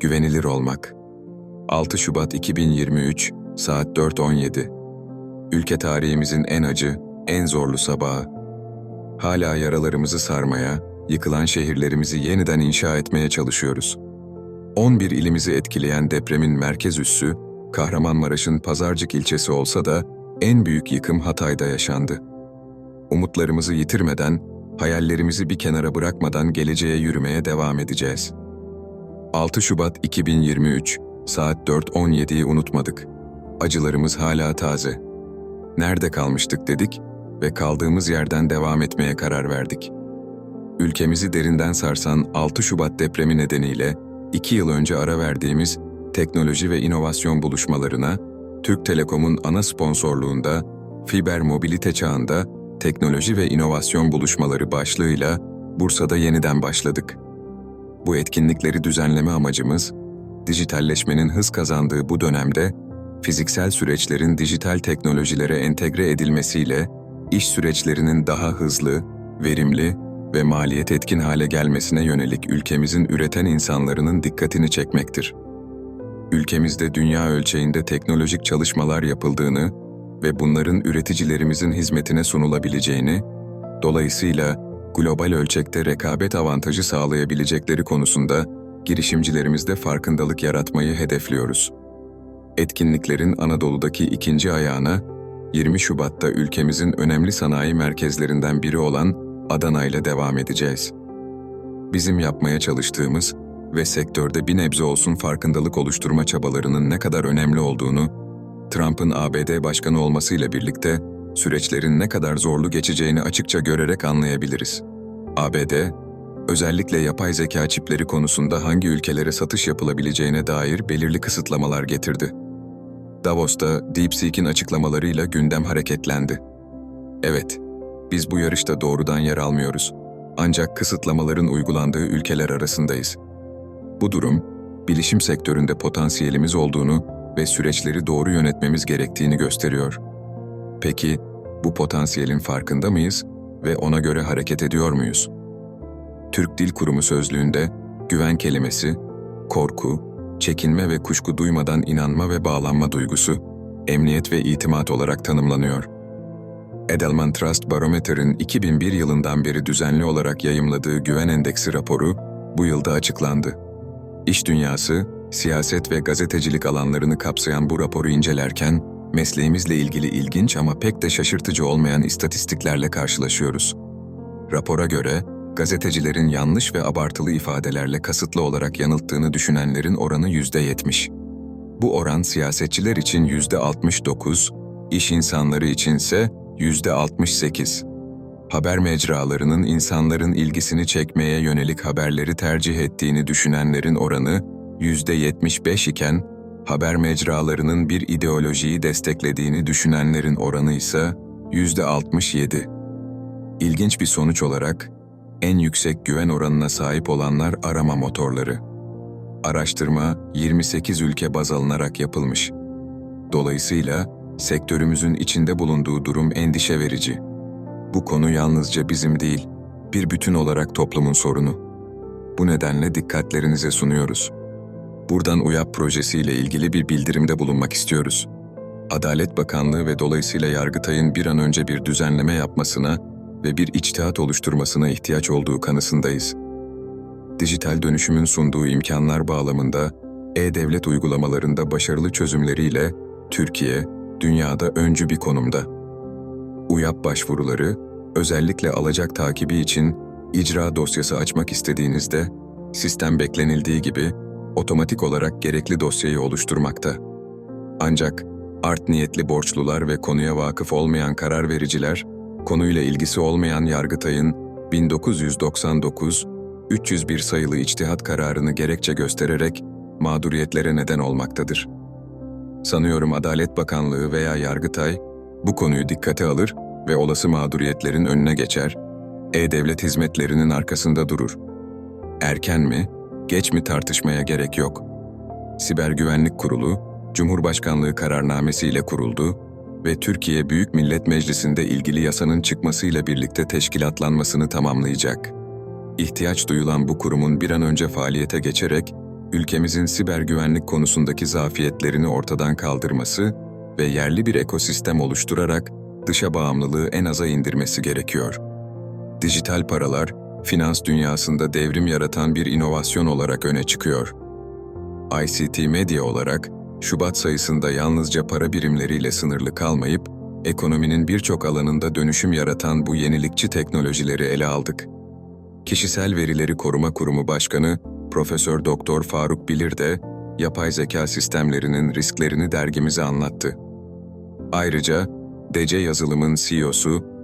güvenilir olmak. 6 Şubat 2023, saat 4.17. Ülke tarihimizin en acı, en zorlu sabahı. Hala yaralarımızı sarmaya, yıkılan şehirlerimizi yeniden inşa etmeye çalışıyoruz. 11 ilimizi etkileyen depremin merkez üssü, Kahramanmaraş'ın Pazarcık ilçesi olsa da en büyük yıkım Hatay'da yaşandı. Umutlarımızı yitirmeden, hayallerimizi bir kenara bırakmadan geleceğe yürümeye devam edeceğiz. 6 Şubat 2023, saat 4.17'yi unutmadık. Acılarımız hala taze. Nerede kalmıştık dedik ve kaldığımız yerden devam etmeye karar verdik. Ülkemizi derinden sarsan 6 Şubat depremi nedeniyle 2 yıl önce ara verdiğimiz teknoloji ve inovasyon buluşmalarına, Türk Telekom'un ana sponsorluğunda fiber mobilite çağında teknoloji ve inovasyon buluşmaları başlığıyla Bursa'da yeniden başladık. Bu etkinlikleri düzenleme amacımız, dijitalleşmenin hız kazandığı bu dönemde fiziksel süreçlerin dijital teknolojilere entegre edilmesiyle iş süreçlerinin daha hızlı, verimli ve maliyet etkin hale gelmesine yönelik ülkemizin üreten insanlarının dikkatini çekmektir. Ülkemizde dünya ölçeğinde teknolojik çalışmalar yapıldığını ve bunların üreticilerimizin hizmetine sunulabileceğini, dolayısıyla global ölçekte rekabet avantajı sağlayabilecekleri konusunda girişimcilerimizde farkındalık yaratmayı hedefliyoruz. Etkinliklerin Anadolu'daki ikinci ayağına 20 Şubat'ta ülkemizin önemli sanayi merkezlerinden biri olan Adana ile devam edeceğiz. Bizim yapmaya çalıştığımız ve sektörde bir nebze olsun farkındalık oluşturma çabalarının ne kadar önemli olduğunu, Trump'ın ABD başkanı olmasıyla birlikte süreçlerin ne kadar zorlu geçeceğini açıkça görerek anlayabiliriz. ABD, özellikle yapay zeka çipleri konusunda hangi ülkelere satış yapılabileceğine dair belirli kısıtlamalar getirdi. Davos'ta DeepSeek'in açıklamalarıyla gündem hareketlendi. Evet, biz bu yarışta doğrudan yer almıyoruz. Ancak kısıtlamaların uygulandığı ülkeler arasındayız. Bu durum, bilişim sektöründe potansiyelimiz olduğunu ve süreçleri doğru yönetmemiz gerektiğini gösteriyor. Peki, bu potansiyelin farkında mıyız ve ona göre hareket ediyor muyuz? Türk Dil Kurumu sözlüğünde güven kelimesi, korku, çekinme ve kuşku duymadan inanma ve bağlanma duygusu, emniyet ve itimat olarak tanımlanıyor. Edelman Trust Barometer'ın 2001 yılından beri düzenli olarak yayımladığı güven endeksi raporu bu yılda açıklandı. İş dünyası, siyaset ve gazetecilik alanlarını kapsayan bu raporu incelerken, mesleğimizle ilgili ilginç ama pek de şaşırtıcı olmayan istatistiklerle karşılaşıyoruz. Rapora göre, gazetecilerin yanlış ve abartılı ifadelerle kasıtlı olarak yanılttığını düşünenlerin oranı %70. Bu oran siyasetçiler için %69, iş insanları içinse %68. Haber mecralarının insanların ilgisini çekmeye yönelik haberleri tercih ettiğini düşünenlerin oranı %75 iken, haber mecralarının bir ideolojiyi desteklediğini düşünenlerin oranı ise %67. İlginç bir sonuç olarak, en yüksek güven oranına sahip olanlar arama motorları. Araştırma 28 ülke baz alınarak yapılmış. Dolayısıyla sektörümüzün içinde bulunduğu durum endişe verici. Bu konu yalnızca bizim değil, bir bütün olarak toplumun sorunu. Bu nedenle dikkatlerinize sunuyoruz. Buradan UYAP projesiyle ilgili bir bildirimde bulunmak istiyoruz. Adalet Bakanlığı ve dolayısıyla Yargıtay'ın bir an önce bir düzenleme yapmasına ve bir içtihat oluşturmasına ihtiyaç olduğu kanısındayız. Dijital dönüşümün sunduğu imkanlar bağlamında e-devlet uygulamalarında başarılı çözümleriyle Türkiye, dünyada öncü bir konumda. UYAP başvuruları, özellikle alacak takibi için icra dosyası açmak istediğinizde, sistem beklenildiği gibi otomatik olarak gerekli dosyayı oluşturmakta. Ancak art niyetli borçlular ve konuya vakıf olmayan karar vericiler, konuyla ilgisi olmayan Yargıtay'ın 1999 301 sayılı içtihat kararını gerekçe göstererek mağduriyetlere neden olmaktadır. Sanıyorum Adalet Bakanlığı veya Yargıtay bu konuyu dikkate alır ve olası mağduriyetlerin önüne geçer, e-devlet hizmetlerinin arkasında durur. Erken mi, geç mi tartışmaya gerek yok. Siber Güvenlik Kurulu, Cumhurbaşkanlığı kararnamesiyle kuruldu ve Türkiye Büyük Millet Meclisi'nde ilgili yasanın çıkmasıyla birlikte teşkilatlanmasını tamamlayacak. İhtiyaç duyulan bu kurumun bir an önce faaliyete geçerek, ülkemizin siber güvenlik konusundaki zafiyetlerini ortadan kaldırması ve yerli bir ekosistem oluşturarak dışa bağımlılığı en aza indirmesi gerekiyor. Dijital paralar, finans dünyasında devrim yaratan bir inovasyon olarak öne çıkıyor. ICT Medya olarak, Şubat sayısında yalnızca para birimleriyle sınırlı kalmayıp, ekonominin birçok alanında dönüşüm yaratan bu yenilikçi teknolojileri ele aldık. Kişisel Verileri Koruma Kurumu Başkanı Profesör Doktor Faruk Bilir de yapay zeka sistemlerinin risklerini dergimize anlattı. Ayrıca DC Yazılım'ın CEO'su